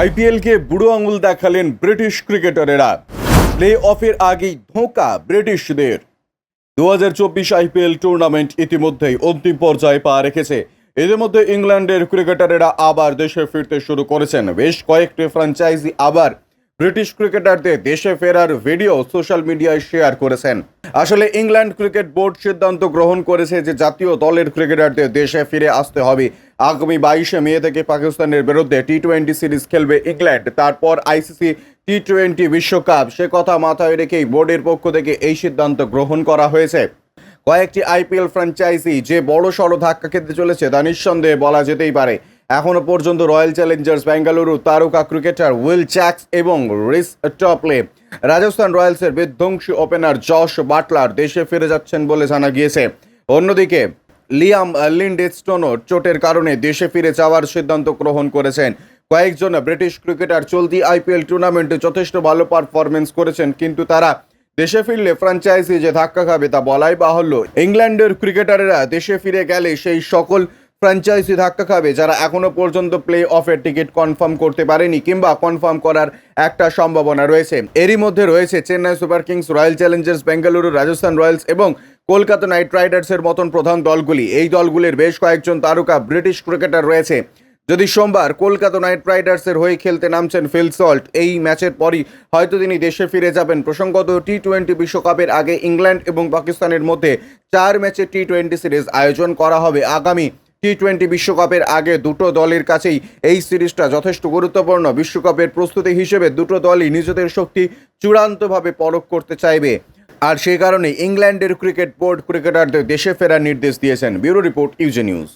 আইপিএলকে বুড়ো আঙুল দেখালেন ব্রিটিশ ক্রিকেটারেরা। প্লে অফের আগেই ধোঁকা ব্রিটিশদের। দু হাজার চব্বিশ আইপিএল টুর্নামেন্ট ইতিমধ্যেই অন্তিম পর্যায়ে পা রেখেছে। এদের মধ্যে ইংল্যান্ডের ক্রিকেটারেরা আবার দেশে ফিরতে শুরু করেছেন। বেশ কয়েকটি ফ্র্যাঞ্চাইজি আবার ব্রিটিশ ক্রিকেটারদের দেশে ফেরার ভিডিও সোশ্যাল মিডিয়ায় শেয়ার করেছেন। আসলে ইংল্যান্ড ক্রিকেট বোর্ড সিদ্ধান্ত গ্রহণ করেছে যে জাতীয় দলের ক্রিকেটারদের দেশে ফিরে আসতে হবে। আগামী বাইশে মে থেকে পাকিস্তানের বিরুদ্ধে টি টোয়েন্টি সিরিজ খেলবে ইংল্যান্ড, তারপর আইসিসি টি টোয়েন্টি বিশ্বকাপ। সে কথা মাথায় রেখেই বোর্ডের পক্ষ থেকে এই সিদ্ধান্ত গ্রহণ করা হয়েছে। কয়েকটি আইপিএল ফ্র্যাঞ্চাইজি যে বড় সড়ো ধাক্কা খেতে চলেছে, তা নিঃসন্দেহে বলা যেতেই পারে। এখনও পর্যন্ত রয়্যাল চ্যালেঞ্জার্স বেঙ্গালুরু তারকা ক্রিকেটার উইল চ্যাক্স এবং রিস টপলে রাজস্থান রয়্যালসের বিধ্বংসী ওপেনার জশ বাটলার দেশে ফিরে যাচ্ছেন বলে জানা গিয়েছে। অন্যদিকে লিয়াম লিন্ডেস্টোনও চোটের কারণে দেশে ফিরে যাওয়ার সিদ্ধান্ত গ্রহণ করেছেন। কয়েকজন ব্রিটিশ ক্রিকেটার চলতি আইপিএল টুর্নামেন্টে যথেষ্ট ভালো পারফরমেন্স করেছেন, কিন্তু তারা দেশে ফিরলে ফ্র্যাঞ্চাইজি যে ধাক্কা খাবে তা বলাই বাহুল্য। ইংল্যান্ডের ক্রিকেটারেরা দেশে ফিরে গেলে সেই সকল ফ্র্যাঞ্চাইজি ধাক্কা খাবে যারা এখনও পর্যন্ত প্লে অফের টিকিট কনফার্ম করতে পারেনি কিংবা কনফার্ম করার একটা সম্ভাবনা রয়েছে। এরই মধ্যে রয়েছে Chennai super kings, royal challengers, Bengaluru, Rajasthan royals এবং কলকাতা নাইট রাইডার্সের মতন প্রধান দলগুলি। এই দলগুলির বেশ কয়েকজন তারকা ব্রিটিশ ক্রিকেটার রয়েছে। যদি সোমবার কলকাতা নাইট রাইডার্সের হয়ে খেলতে নামছেন ফিল সল্ট, এই ম্যাচের পরই হয়তো তিনি দেশে ফিরে যাবেন। প্রসঙ্গত টি টোয়েন্টি বিশ্বকাপের আগে ইংল্যান্ড এবং পাকিস্তানের মধ্যে চার ম্যাচে টি টোয়েন্টি সিরিজ আয়োজন করা হবে। আগামী টি টোয়েন্টি বিশ্বকাপের আগে দুটো দলের কাছেই এই সিরিজটা যথেষ্ট গুরুত্বপূর্ণ। বিশ্বকাপের প্রস্তুতি হিসেবে দুটো দলই নিজেদের শক্তি চূড়ান্তভাবে পরখ করতে চাইবে। আর সেই কারণে ইংল্যান্ডের ক্রিকেট বোর্ড ক্রিকেটারদের দেশে ফেরার নির্দেশ দিয়েছেন। Bureau report, UJ news.